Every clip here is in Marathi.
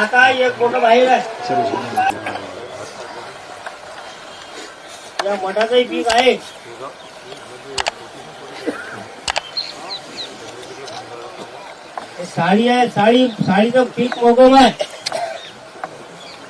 आता एक मोठं बाहेर आहे. या मठाचंही पीक आहे. हे साडी आहे साडी साडीचं पीक मोगम आहे.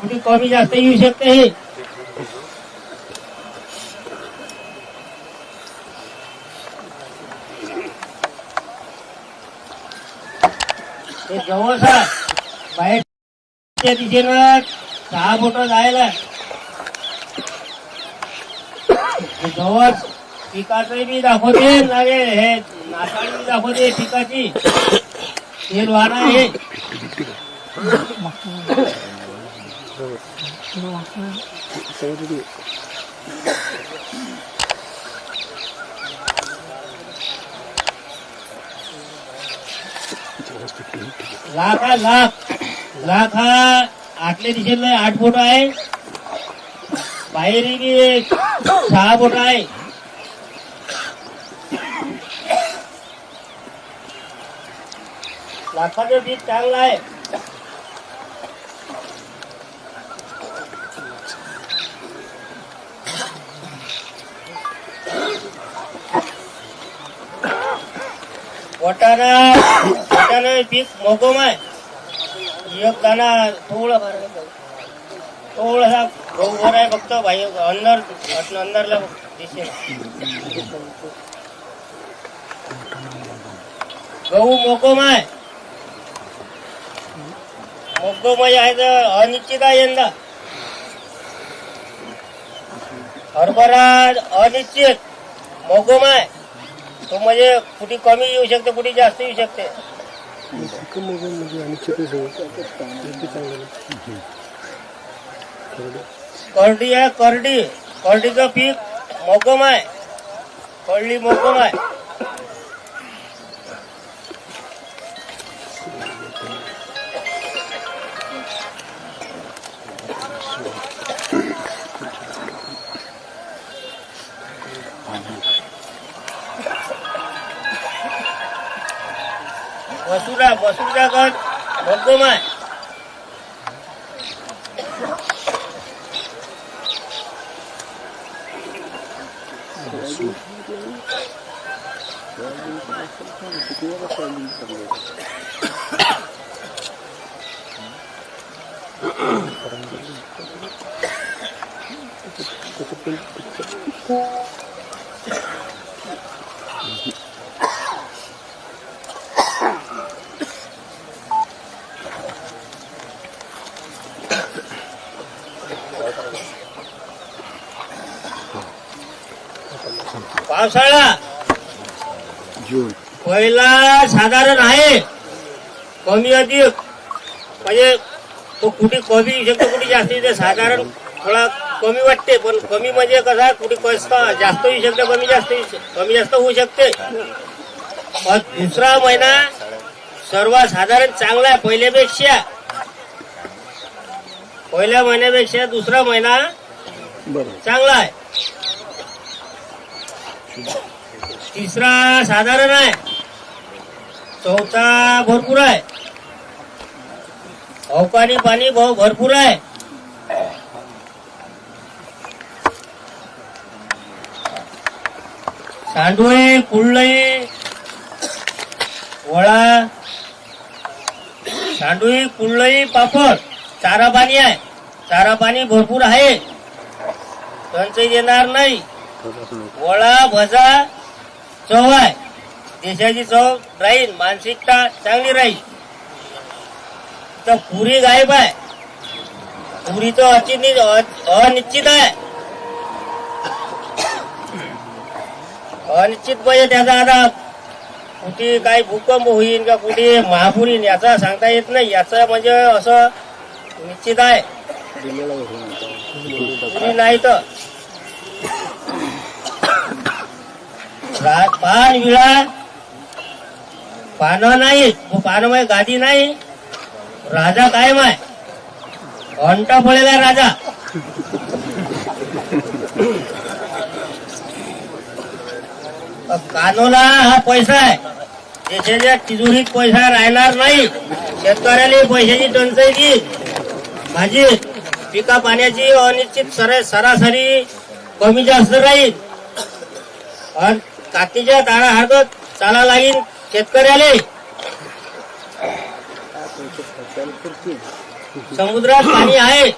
कुठे कमी जास्त येऊ शकते हे. हे जवळच आहे दिशेनं सहा बोट जायला. जवळ पिकाचं मी दाखवते लागे हे नाताळी दाखवते पिकाची. तेल वाहन आहे लाख लाख. लाख हा आतल्या दिशेला आठ बोट आहे. बाहेरही बी सहा बोट आहे. लाखाचं पीक चांगलं आहे. वटाणा वटाणा पीक मोगम आहे. एक दाना थोडं थोडासा गहू भर आहे फक्त भाई अंदर अंदरला दिसेल गहू मोकोम आहे. म्हणजे मोकोम आहे तर अनिश्चित आहे यंदा. हरभरा अनिश्चित मोकोम आहे. तो म्हणजे कुठे कमी येऊ शकते कुठे जास्त येऊ शकते. करडी आहे करडी. करडीचं पीक मोगम आहे. करडी मोगम आहे. मसुरा मसुरा गट मोगम आहे पावसाळा. जून. पहिला साधारण आहे. कमी अधिक. म्हणजे तो कुठे कमी शकतो कुठे जास्त साधारण थोडा कमी वाटते पण कमी म्हणजे कसा कुठे कस्त जास्त येऊ शकते कमी जास्त कमी जास्त होऊ शकते. पण दुसरा महिना सर्वसाधारण चांगला आहे पहिल्यापेक्षा. पहिल्या महिन्यापेक्षा दुसरा महिना चांगला आहे. तिसरा साधारण आहे. चौथा भरपूर आहे. अवकाळी पाणी भाऊ भरपूर आहे. सांडोळी कुळई वळा सांडोळी कुळई पापड चारा पाणी आहे. चारा पाणी भरपूर आहे. टंचाई येणार नाही. वळा भजा चव आहे देशाची चव राहील मानसिकता चांगली राहील. तर पुरी गायब आहे. पुरी तर अचित अनिश्चित आहे. अनिश्चित म्हणजे त्याचा आता कुठे काही भूकंप होईल का कुठे महापूर येईल याचा सांगता येत नाही. याचं म्हणजे असं निश्चित आहे. पुरी नाही तर पान विळा. पानं नाही पानं माय गादी नाही. राजा काय माय अंटा फळेला राजा. कानोला हा पैसा आहे. देशाच्या तिजोरीत पैसा राहणार नाही. शेतकऱ्याला पैशाची टंचाई दी. भाजीत पिका पाण्याची अनिश्चित सरासरी कमी जास्त राहील. आणि कातीच्या तारा हरकत चाला लागेल शेतकऱ्याले. समुद्रात पाणी आहे.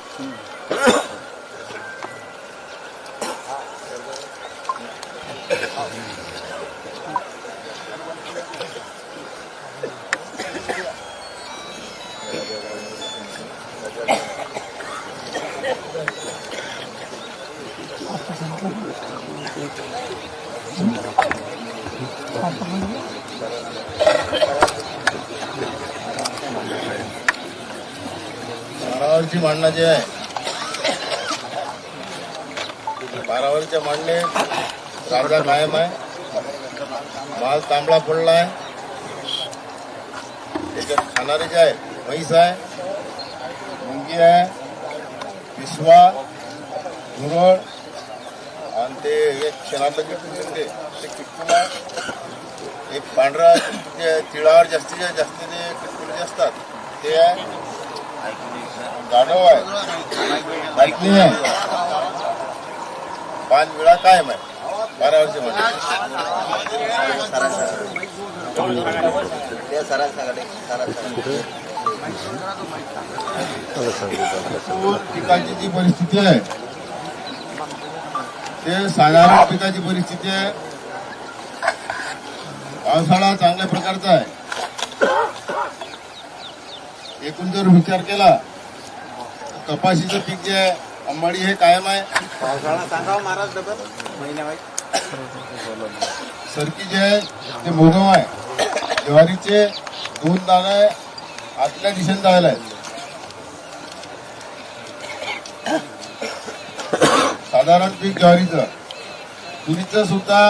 बारावरची मांडणं जे आहे बारावरच्या मांडणे राजा कायम आहे माल तांबडा पडला आहे त्याच्यात खाणारे जे आहे म्हैस आहे मुंगी आहे पिसवा धुरळ आणि ते एक क्षणातलं जे ते किटकून आहे. एक पांढरा तिळावर जास्तीत जास्त ते किटकुले असतात ते आहे. गाढव आहे. बाटली आहे. पाच वेळा कायम आहे. बारा वर्ष पिकाची जी परिस्थिती आहे ते साधारण पिकाची परिस्थिती आहे. पावसाळा चांगल्या प्रकारचा आहे. एकूण जर विचार केला कपाशीचं पीक जे आहे अंबाडी हे कायम आहे. पावसाळा सांगावं महाराज डबल महिन्यावाईज. सरकी जे आहे ते मोगम आहे. ज्वारीचे दोन दाणे आतल्या दिशेने जायला आहेत. साधारण पीक ज्वारीचं तुरीचं सुद्धा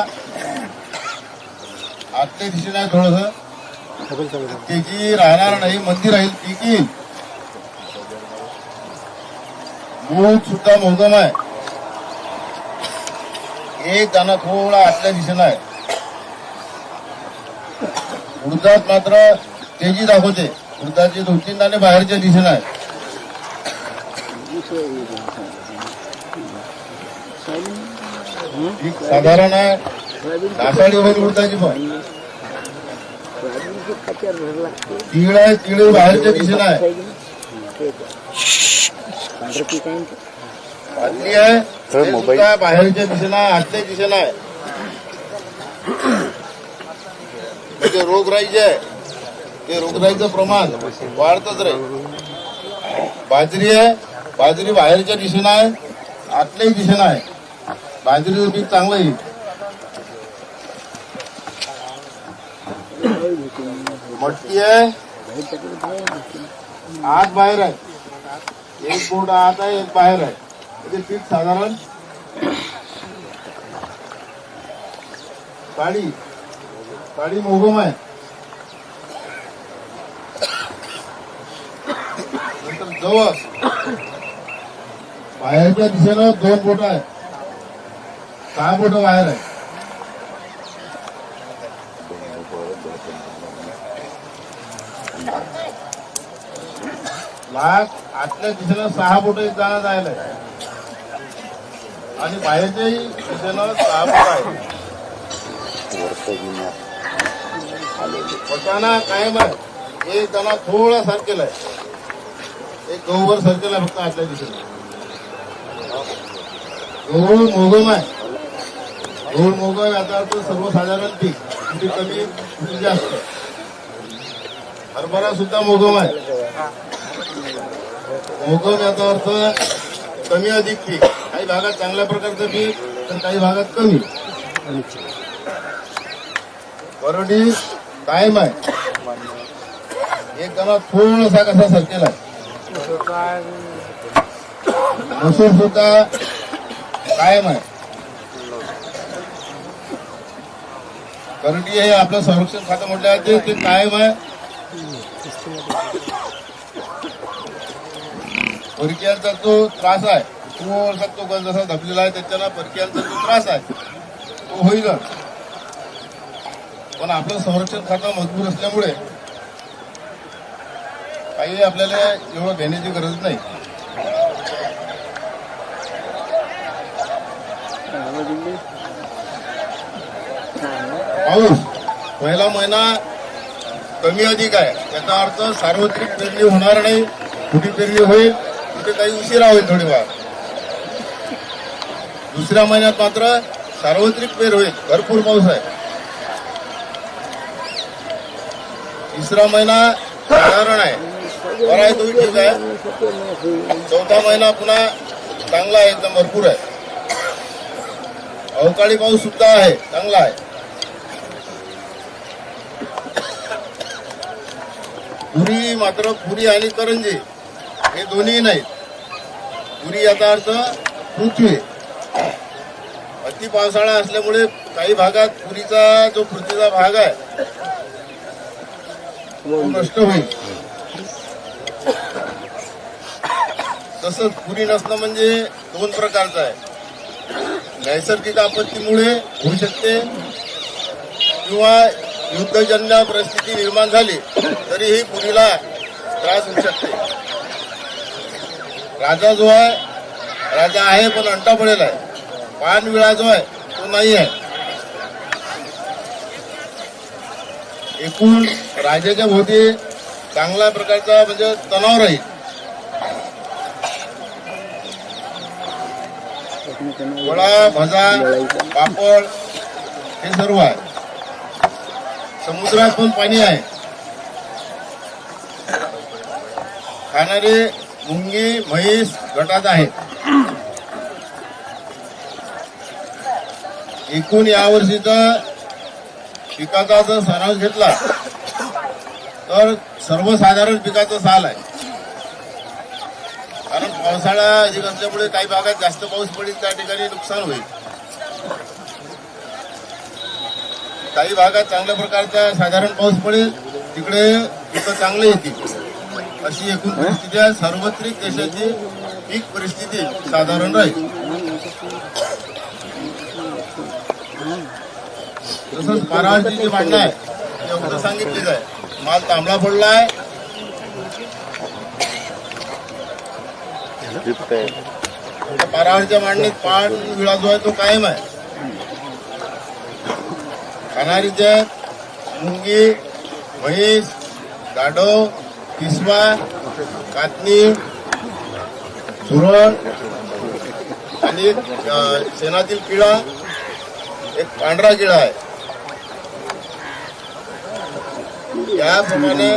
आजच्या दिशेने थोडस. त्याची राहणार नाही मंदिर राहील पीक येईल मूग सुद्धा मोगम आहे. एक दाना थोडा आतल्या दिशेला आहे. उडदात मात्र तेजी दाखवते. उडदाचे दोन तीन दाणे बाहेरच्या दिशेला आहे. साधारण आहे. नासाडी होईल उडदाची पण. तीळ आहे तीळ बाहेरच्या दिशेला आहे बादली आहे बाहेरच्या दिशेला आहे आतल्या दिशेला आहे ते रोगराई जे आहे ते रोगराईचं प्रमाण वाढतच राहील बाजरी आहे बाजरी बाहेरच्या दिशेनं आहे आतल्याही दिशेला आहे. बाजरीचं पीक चांगलं येईल मटकी आहे. आत बाहेर आहे. एक बोट आत आहे एक बाहेर आहे. म्हणजे पीठ साधारण. पाडी पाडी मोगम आहे. नंतर जवस बाहेरच्या दिशेनं दोन बोट आहे सहा बोट बाहेर आहे लाख आतल्या दिशेनं सहा बोट जाणं जायला आणि बाहेरच्याही दिशेनं सहा बोट आहे. पटाना कायम आहे. एक त्यांना थोडा सारखेला आहे. एक गहूवर सरकेल आहे फक्त आतल्या दिशेला. गहू मोगम आहे. गहू मोगम याचा अर्थ सर्वसाधारण पीक कुठे कमी कुठे जास्त. हरभरा सुद्धा मोगम आहे. मोगम याचा अर्थ कमी अधिक पीक. काही भागात चांगल्या प्रकारचं पीक तर काही भागात कमी. वरडी कायम आहे. एक पूर्ण थोडासा कसा सरकेला आहे मसूर सुद्धा कायम आहे. करंडी हे आपलं संरक्षण खातं म्हटलं आहे ते कायम आहे. परकीयांचा जो त्रास आहे. तो तो गंज जसा धबलेला आहे त्याच्यानं परकीयांचा जो त्रास आहे. तो होईलच पण आपलं संरक्षण खातं मजबूत असल्यामुळे काही आपल्याला एवढं घेण्याची गरज नाही. पाऊस. पहिला महिना कमी अधिक आहे. त्याचा अर्थ सार्वत्रिक पेरणी होणार नाही. कुठे पेरणी होईल? ते काही उशिरा होईल थोडीफार. दुसऱ्या महिन्यात मात्र सार्वत्रिक पेर होईल. भरपूर पाऊस आहे. तिसरा महिना साधारण आहे. बरा आहे तोही ठीक आहे. चौथा महिना पुन्हा चांगला आहे एकदम भरपूर आहे. अवकाळी पाऊस सुद्धा आहे चांगला आहे. पुरी मात्र पुरी आणि करंजी हे दोन्ही नाहीत. पुरी याचा अर्थ पृथ्वी. अति पावसाळा असल्यामुळे काही भागात पुरीचा जो पृथ्वीचा भाग आहे तो नष्ट होईल. तसंच पुरी नसणं म्हणजे दोन प्रकारचं आहे. नैसर्गिक आपत्तीमुळे होऊ शकते किंवा युद्धजन्य परिस्थिती निर्माण झाली तरीही पुरीला त्रास होऊ शकते. राजा जो आहे राजा आहे पण अंटा पडेल आहे. पानविळा जो आहे तो नाही आहे. एकूण राजाच्या भोवती चांगल्या प्रकारचा म्हणजे तणाव राहील. वडा भजा पापड हे सर्व आहे. समुद्रात पण पाणी आहे. खाणारे मुंगी म्हैस गटात आहेत. एकूण यावर्षीचा पिकाचा जर सारांश घेतला तर सर्वसाधारण पिकाचा साल आहे. कारण पावसाळा अधिक असल्यामुळे काही भागात जास्त पाऊस पडेल त्या ठिकाणी नुकसान होईल. काही भागात चांगल्या प्रकारचा साधारण पाऊस पडेल तिकडे पिकं चांगले येतील. अशी एकूण परिस्थिती आहे. सार्वत्रिक देशाची पीक परिस्थिती साधारण राहील. तसंच महाराष्ट्राची जी भांडणं आहे ती अगोदर सांगितलीच आहे. माल तांबडा पडला आहे पारावरच्या मांडणीत पान विळा जो आहे तो कायम आहे. खाणारी जत मुंगी म्हैस गाढव किसमा कातनी सुरण आणि शेणातील किडा एक पांढरा किडा आहे. याप्रमाणे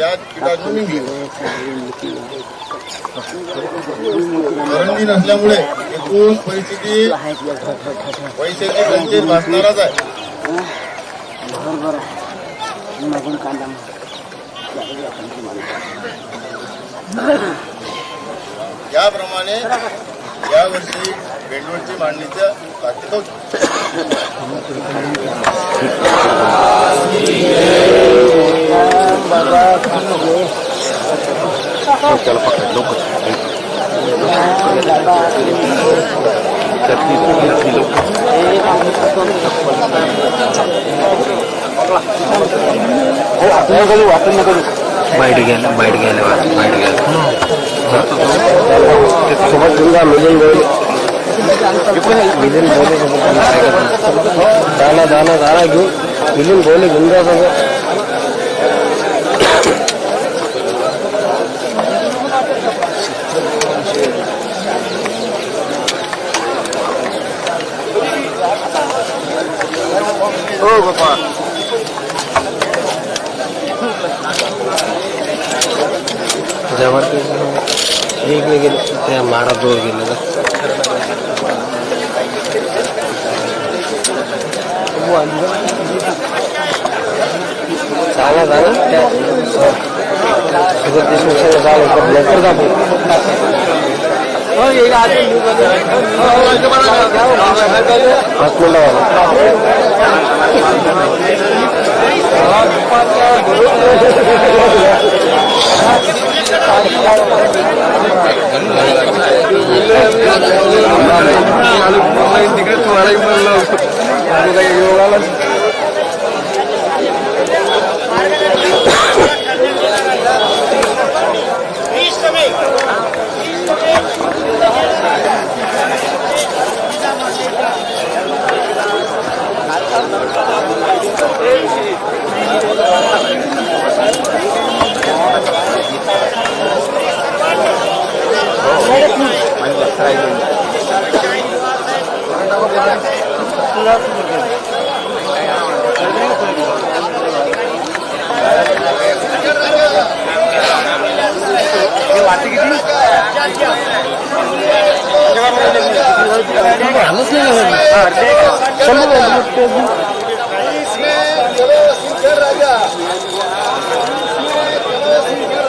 या किडाची निघली करंजी नसल्यामुळे एकूण परिस्थिती पैशाची टंचाई भासणारच आहे. याप्रमाणे यावर्षी बेंडोळची मांडणीच्या ताकीद होती. బయటికి వెళ్ళి బయటికి వెళ్ళి బయటికి వెళ్ళి సుభద్రంగా మిలియన్ పోయి మిలియన్ పోలే దానా దానా దానాకి మిలియన్ పోలే గుండా marah tuh gini gitu kan. lah. Salah kan? Sudah disusul salah berbelajar tapi. Oh iya ada. Oh itu mana? Pas mulai. Selamat pagi. tigre tu ahora hay un reloj. लवकर जातो पाच मिनिटं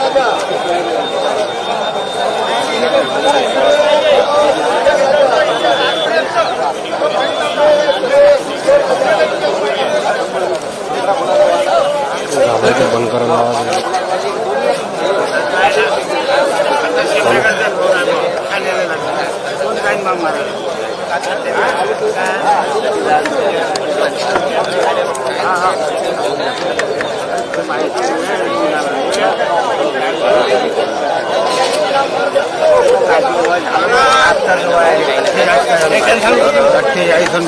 घाबरायचं बंद करायला आवाज येतो. अठ्ठेचाळीस आणि